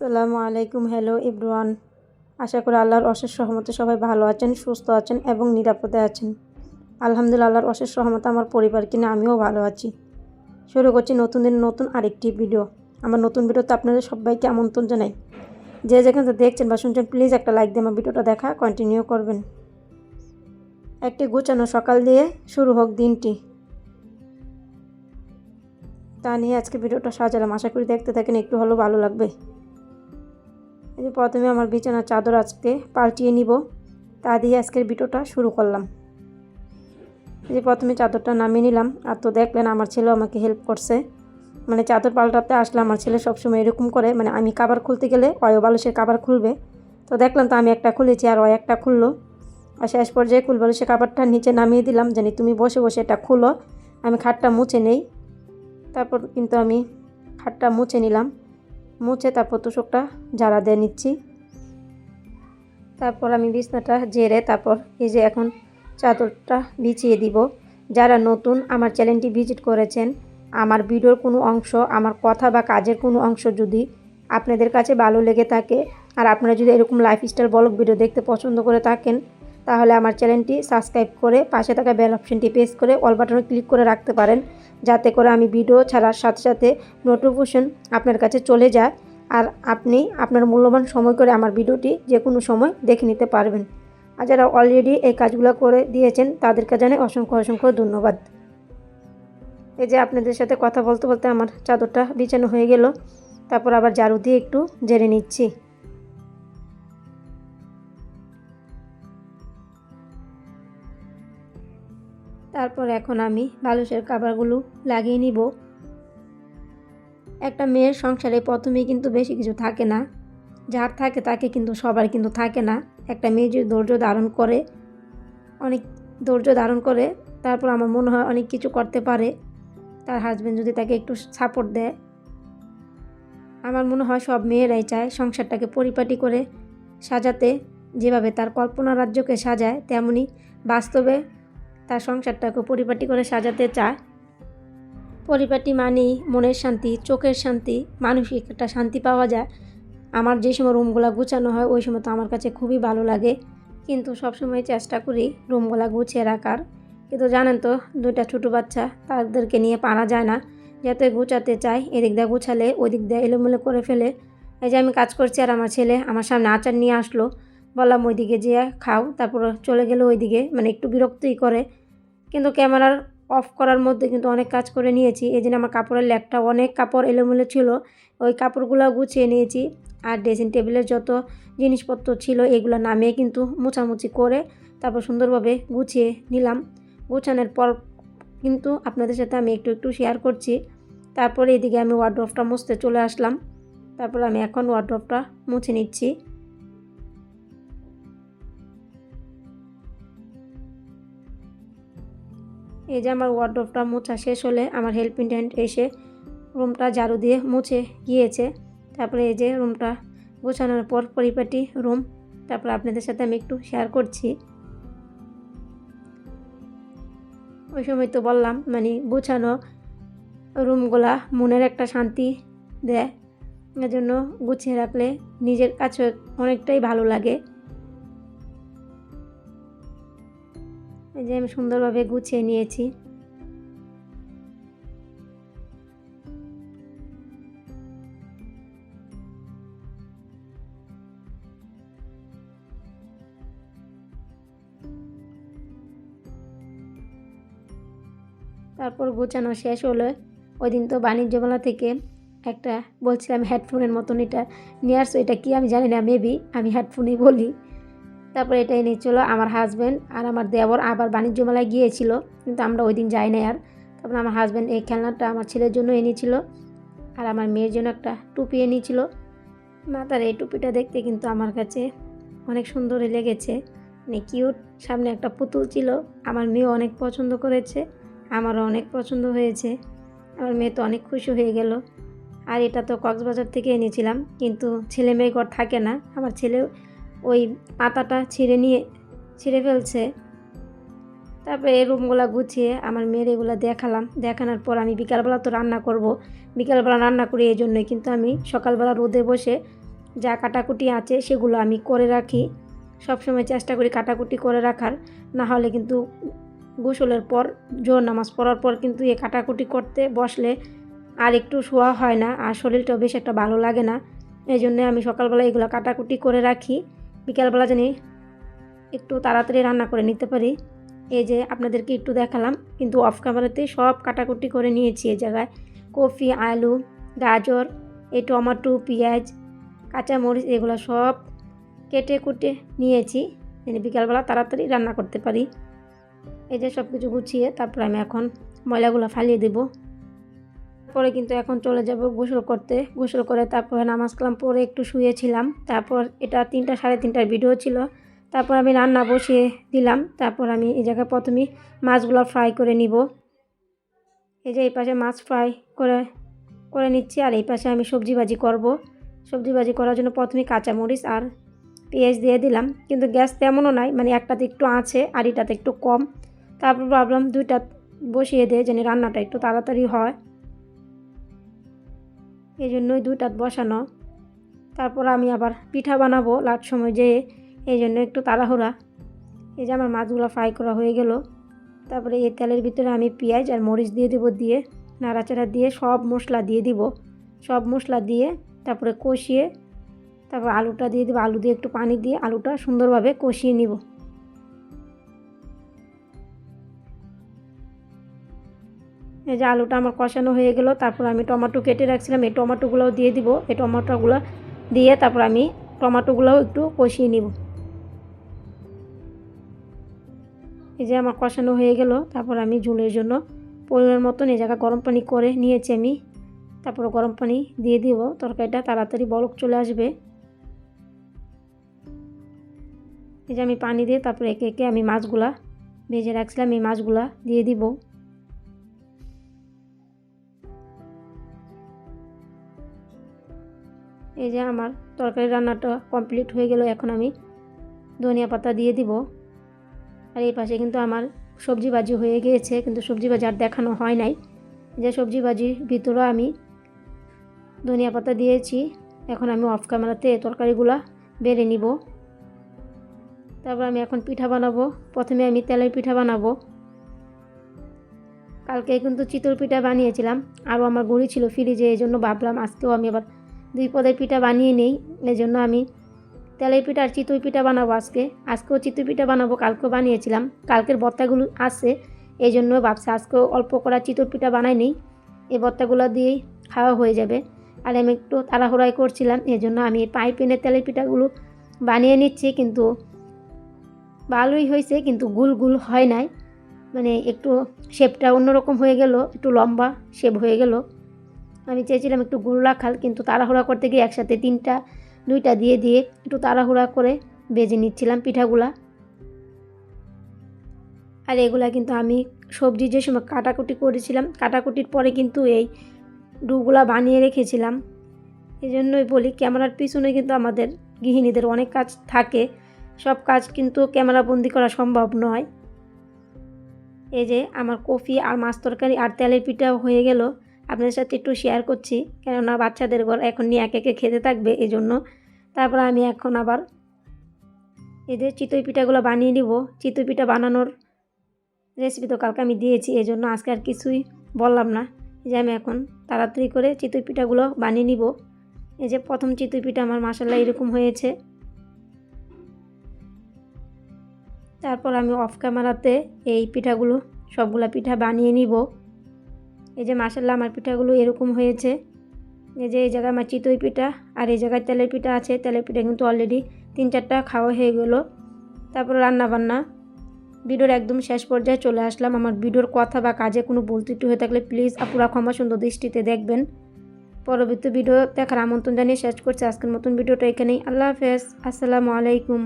আসসালামু আলাইকুম hello everyone আশা করি আল্লাহর অশেষ সহমতে সবাই ভালো আছেন, সুস্থ আছেন এবং নিরাপদে আছেন। আলহামদুলিল্লাহ, আল্লাহর অশেষ সহমতে আমার পরিবারকে নিয়ে আমিও ভালো আছি। শুরু করছি নতুন দিন নতুন আরেকটি ভিডিও আমার নতুন ভিডিওতে আপনাদের সবাইকে আমন্ত্রণ জানাই। যে যেখানে দেখছেন বা শুনছেন প্লিজ একটা লাইক দিয়ে আমার ভিডিওটা দেখা কন্টিনিউ করবেন। একটি গুছানো সকাল দিয়ে শুরু হোক দিনটি। তা নিয়ে আজকে ভিডিওটা সাজালাম। আশা করি দেখতে থাকেন, একটু হলেও ভালো লাগবে। যে প্রথমে আমার বিছানার চাদর আজকে পাল্টিয়ে নিব, তা দিয়ে আজকের ভিডিওটা শুরু করলাম। যে প্রথমে চাদরটা নামিয়ে নিলাম, আর তো দেখলেন আমার ছেলেও আমাকে হেল্প করছে। মানে চাদর পাল্টাতে আসলে আমার ছেলে সবসময় এরকম করে মানে আমি কাবার খুলতে গেলে অয় বালুসের কাবার খুলবে। তো দেখলাম তো আমি একটা খুলেছি আর অয় একটা খুললো। আর শেষ পর্যায়ে কুল সে কাবারটা নিচে নামিয়ে দিলাম, জানি তুমি বসে বসে এটা খুলো। আমি খাটটা মুছে নেই। তারপর কিন্তু আমি খাটটা মুছে নিলাম। মুছে তারপর তোষকটা জ্বালা দিয়ে নিচ্ছি। তারপর আমি বিছনাটা জেরে তারপর এই যে এখন চাদরটা বিছিয়ে দিব। যারা নতুন আমার চ্যানেলটি ভিজিট করেছেন, আমার ভিডিওর কোনো অংশ, আমার কথা বা কাজের কোনো অংশ যদি আপনাদের কাছে ভালো লেগে থাকে, আর আপনারা যদি এরকম লাইফস্টাইল ব্লগ ভিডিও দেখতে পছন্দ করে থাকেন তাহলে আমার চ্যানেলটি সাবস্ক্রাইব করে পাশে থাকা বেল অপশনটি প্রেস করে অল বাটনে ক্লিক করে রাখতে পারেন, যাতে করে আমি ভিডিও ছাড়ার সাথে সাথে নোটিফিকেশন আপনার কাছে চলে যায় আর আপনি আপনার মূল্যবান সময় করে আমার ভিডিওটি যে কোনো সময় দেখে নিতে পারবেন। আর যারা অলরেডি এই কাজগুলো করে দিয়েছেন, তাদেরকে জানাই অসংখ্য অসংখ্য ধন্যবাদ। এই যে আপনাদের সাথে কথা বলতে বলতে আমার চাদরটা বিছানো হয়ে গেল, তারপর আবার জারু দিয়ে একটু জেনে নিচ্ছি। তারপর এখন আমি বালুসের কাবারগুলো লাগিয়ে নিব। একটা মেয়ের সংসারে প্রথমেই কিন্তু বেশি কিছু থাকে না। যার থাকে তাকে কিন্তু সবার কিন্তু থাকে না। একটা মেয়ে যদি ধৈর্য ধারণ করে, অনেক ধৈর্য ধারণ করে, তারপর আমার মনে হয় অনেক কিছু করতে পারে। তার হাজব্যান্ড যদি তাকে একটু সাপোর্ট দেয়। আমার মনে হয় সব মেয়েরাই চায় সংসারটাকে পরিপাটি করে সাজাতে। যেভাবে তার কল্পনা রাজ্যকে সাজায়, তেমনি বাস্তবে তার সংসারটাকে পরিপাটি করে সাজাতে চায়। পরিপাটি মানেই মনের শান্তি, চোখের শান্তি, মানসিক একটা শান্তি পাওয়া যায়। আমার যে সময় রুমগুলো গুছানো হয়, ওই সময় তো আমার কাছে খুবই ভালো লাগে। কিন্তু সবসময় চেষ্টা করি রুমগুলা গুছিয়ে রাখার। কিন্তু জানেন তো, দুইটা ছোটো বাচ্চা, তাদেরকে নিয়ে পারা যায় না। যাতে গুছাতে চাই এদিক দিয়ে গুছালে ওই দিক দিয়ে এলোমেলো করে ফেলে। এই যে আমি কাজ করছি আর আমার ছেলে আমার সামনে আচার নিয়ে আসলো। বললাম ওইদিকে যেয়ে খাও, তারপর চলে গেলো ওইদিকে মানে একটু বিরক্তই করে। কিন্তু ক্যামেরার অফ করার মধ্যে কিন্তু অনেক কাজ করে নিয়েছি। এই জন্য আমার কাপড়ের ল্যাগটা অনেক কাপড় এলোমেলো ছিল। ওই কাপড়গুলো গুছিয়ে নিয়েছি। আর ড্রেসিং টেবিলের যত জিনিসপত্র ছিল, এগুলো নামিয়ে কিন্তু মোছামুছি করে তারপর সুন্দরভাবে গুছিয়ে নিলাম। গুছানোর পর কিন্তু আপনাদের সাথে আমি একটু একটু শেয়ার করছি। তারপরে এদিকে আমি ওয়ার্ড্রপটা মুছতে চলে আসলাম। তারপর আমি এখন ওয়ার্ড্রপটা মুছে নিচ্ছি। এই যে আমার ওয়ার্ড্রপটা মোছা শেষ হলে আমার হেল্পিং এসে রুমটা ঝাড়ু দিয়ে মুছে গিয়েছে। তারপরে এই যে রুমটা গোছানোর পর পরিপাটি রুম তারপর আপনাদের সাথে আমি একটু শেয়ার করছি। ওই সময় তো বললাম মানে গোছানো রুমগুলা মনের একটা শান্তি দেয়। এজন্য গুছিয়ে রাখলে নিজের কাছে অনেকটাই ভালো লাগে। যে আমি সুন্দরভাবে গুছিয়ে নিয়েছি। তারপর গোছানো শেষ হলো। ওই দিন তো বাণিজ্য মেলা থেকে একটা বলছিলাম হেডফোনের মতন এটা নিয়ে আসছো। এটা কি আমি জানি না মেবি আমি হেডফোনই বলি। তারপর এটা এনেছিল আমার হাজব্যান্ড আর আমার দেবর আবার বাণিজ্য মেলায় গিয়েছিল, কিন্তু আমরা ওই দিন যাই না আর। তারপর আমার হাজব্যান্ড এই খেলনাটা আমার ছেলের জন্য এনেছিল আর আমার মেয়ের জন্য একটা টুপি এনেছিল। মাতার এই টুপিটা দেখতে কিন্তু আমার কাছে অনেক সুন্দরই লেগেছে মানে কিউট সামনে একটা পুতুল ছিল, আমার মেয়ে অনেক পছন্দ করেছে, আমারও অনেক পছন্দ হয়েছে, আমার মেয়ে তো অনেক খুশি হয়ে গেল। আর এটা তো কক্সবাজার থেকে এনেছিলাম, কিন্তু ছেলে মেয়ে ঘর থাকে না, আমার ছেলে ওই পাতাটা ছিঁড়ে নিয়ে, ছিঁড়ে ফেলছে। তারপরে এই রুমগুলো গুছিয়ে আমার মেয়ের এগুলো দেখালাম। দেখানোর পর আমি বিকালবেলা তো রান্না করব। বিকালবেলা রান্না করি এই জন্যই, কিন্তু আমি সকালবেলা রোদে বসে যা কাটাকুটি আছে সেগুলো আমি করে রাখি। সবসময় চেষ্টা করি কাটাকুটি করে রাখার। না হলে কিন্তু গোসলের পর জোর নামাজ পড়ার পর কিন্তু এ কাটাকুটি করতে বসলে আর একটু শোয়া হয় না, আর শরীরটাও বেশ একটা ভালো লাগে না। এই জন্যে আমি সকালবেলা এগুলো কাটাকুটি করে রাখি। বিকালবেলা জানি একটু তাড়াতাড়ি রান্না করে নিতে পারি। এই যে আপনাদেরকে একটু দেখালাম, কিন্তু অফ ক্যামেরাতে সব কাটাকুটি করে নিয়েছি এই জায়গায়। কফি, আলু, গাজর, এই টমাটো, পেঁয়াজ, কাঁচামরিচ এগুলো সব কেটে কুটে নিয়েছি। মানে বিকালবেলা তাড়াতাড়ি রান্না করতে পারি। এই যে সব কিছু গুছিয়ে তারপর আমি এখন ময়লাগুলো ফালিয়ে দেব। পরে কিন্তু এখন চলে যাব গোসল করতে। গোসল করে তারপরে নামাজ কালাম পরে একটু শুয়েছিলাম। তারপর এটা তিনটা, সাড়ে তিনটার ভিডিও ছিল। তারপর আমি রান্না বসিয়ে দিলাম। তারপর আমি এই জায়গায় প্রথমে মাছগুলো ফ্রাই করে নিব। এই যে এই পাশে মাছ ফ্রাই করে করে নিচ্ছি। আর এই পাশে আমি সবজি ভাজি করব। সবজি ভাজি করার জন্য প্রথমে কাঁচামরিচ আর পেঁয়াজ দিয়ে দিলাম। কিন্তু গ্যাস তেমনও নাই মানে একটাতে একটু আছে আর এটাতে একটু কম। তারপর ভাবলাম দুইটা বসিয়ে দিয়ে যেন রান্নাটা একটু তাড়াতাড়ি হয়। এই জন্যই দুইটা বসানো। তারপর আমি আবার পিঠা বানাবো লাট সময় যেয়ে এই জন্য একটু তাড়াহুড়া। এই যে আমার মাছগুলো ফ্রাই করা হয়ে গেল। তারপরে এই তেলের ভিতরে আমি পেঁয়াজ আর মরিচ দিয়ে দেবো দিয়ে, নাড়াচাড়া দিয়ে সব মশলা দিয়ে দিব। সব মশলা দিয়ে তারপরে কষিয়ে, তারপর আলুটা দিয়ে দেবো। আলু দিয়ে একটু পানি দিয়ে আলুটা সুন্দরভাবে কষিয়ে নিব। এই যে আলুটা আমার কষানো হয়ে গেল, তারপর আমি টমেটো কেটে রাখছিলাম, এই টমেটোগুলোও দিয়ে দিব। এই টমাটোগুলো দিয়ে তারপর আমি টমেটোগুলোও একটু কষিয়ে নিব। এই যে আমার কষানো হয়ে গেল, তারপর আমি ঝুলের জন্য পরিমাণ মতন এই জায়গা গরম পানি করে নিয়েছি আমি। তারপর গরম পানি দিয়ে দিব, তরকারিটা তাড়াতাড়ি বলক চলে আসবে। এই যে আমি পানি দিয়ে তারপর একে একে আমি মাছগুলা ভেজে রাখছিলাম, এই মাছগুলা দিয়ে দিব। এই যে আমার তরকারি রান্নাটা কমপ্লিট হয়ে গেল, এখন আমি ধনিয়া পাতা দিয়ে দিব। আর এই পাশে কিন্তু আমার সবজি ভাজি হয়ে গিয়েছে, কিন্তু সবজি ভাজি আর দেখানো হয় নাই। যে সবজি ভাজির ভিতরে আমি ধনিয়া পাতা দিয়েছি, এখন আমি অফ ক্যামেরাতে তরকারিগুলা বেড়ে নিব। তারপর আমি এখন পিঠা বানাবো, প্রথমে আমি তেলের পিঠা বানাবো। কালকে কিন্তু চিতল পিঠা বানিয়েছিলাম, আরও আমার গুঁড়ি ছিল ফ্রিজে এই জন্য ভাবলাম আজকেও আমি আবার দুই পদের পিঠা বানিয়ে নেই এই জন্য আমি তেলের পিঠা আর চিতই পিঠা বানাবো আজকে। আজকেও চিতই পিঠা বানাবো, কালকেও বানিয়েছিলাম। কালকের বত্তাগুলো আছে এই জন্য ভাবছি আজকেও অল্প করা চিতই পিঠা বানাই নেই। এই বত্তাগুলো দিয়েই খাওয়া হয়ে যাবে। আর আমি একটু তাড়াহুড়াই করছিলাম এই জন্য আমি পাইপেনের তেলের পিঠাগুলো বানিয়ে নিচ্ছি, কিন্তু ভালোই হয়েছে, কিন্তু গুল গুল হয় নাই। মানে একটু শেপটা অন্যরকম হয়ে গেল, একটু লম্বা শেপ হয়ে গেল। আমি চেয়েছিলাম একটু গুল রাখাল কিন্তু তাড়াহুড়া করতে গিয়ে একসাথে তিনটা, দুইটা দিয়ে দিয়ে একটু তাড়াহুড়া করে বেজে নিচ্ছিলাম পিঠাগুলা। আর এগুলা কিন্তু আমি সবজি যে সময় কাটাকুটি করেছিলাম, কাটাকুটির পরে কিন্তু এই ডুগুলা বানিয়ে রেখেছিলাম। এই জন্যই বলি, ক্যামেরার পিছনে কিন্তু আমাদের গৃহিণীদের অনেক কাজ থাকে। সব কাজ কিন্তু ক্যামেরা বন্দি করা সম্ভব নয়। এই যে আমার কফি আর মাছ তরকারি আর তেলের পিঠাও হয়ে গেল। আপনাদের সাথে একটু শেয়ার করছি। কেননা বাচ্চাদের ঘর এখন নিয়ে একে একে খেতে থাকবে এই জন্য তারপর আমি এখন আবার এই যে চিতই পিঠাগুলো বানিয়ে নিব। চিতই পিঠা বানানোর রেসিপি তো কালকে আমি দিয়েছি এই জন্য আজকে আর কিছুই বললাম না। যে আমি এখন তাড়াতাড়ি করে চিতই পিঠাগুলো বানিয়ে নিব। এই যে প্রথম চিতই পিঠা আমার মাসাল্লাহ এরকম হয়েছে। তারপর আমি অফ ক্যামেরাতে এই পিঠাগুলো সবগুলা পিঠা বানিয়ে নিব। এই যে মাসাল্লাহ আমার পিঠাগুলো এরকম হয়েছে। এই যে এই জায়গায় আমার চিতই পিঠা আর এই জায়গায় তেলের পিঠা আছে। তেলের পিঠা কিন্তু অলরেডি তিন চারটা খাওয়া হয়ে গেল। তারপর রান্না বান্না ভিডিওর একদম শেষ পর্যায়ে চলে আসলাম। আমার ভিডিওর কথা বা কাজে কোনো ভুল ত্রুটি হয়ে থাকলে প্লিজ আপুরা ক্ষমা সুন্দর দৃষ্টিতে দেখবেন। পরবর্তী ভিডিও দেখার আমন্ত্রণ জানিয়ে শেষ করছি। আজকের মতন ভিডিওটা এখানেই। আল্লাহ হাফেজ। আসসালামু আলাইকুম।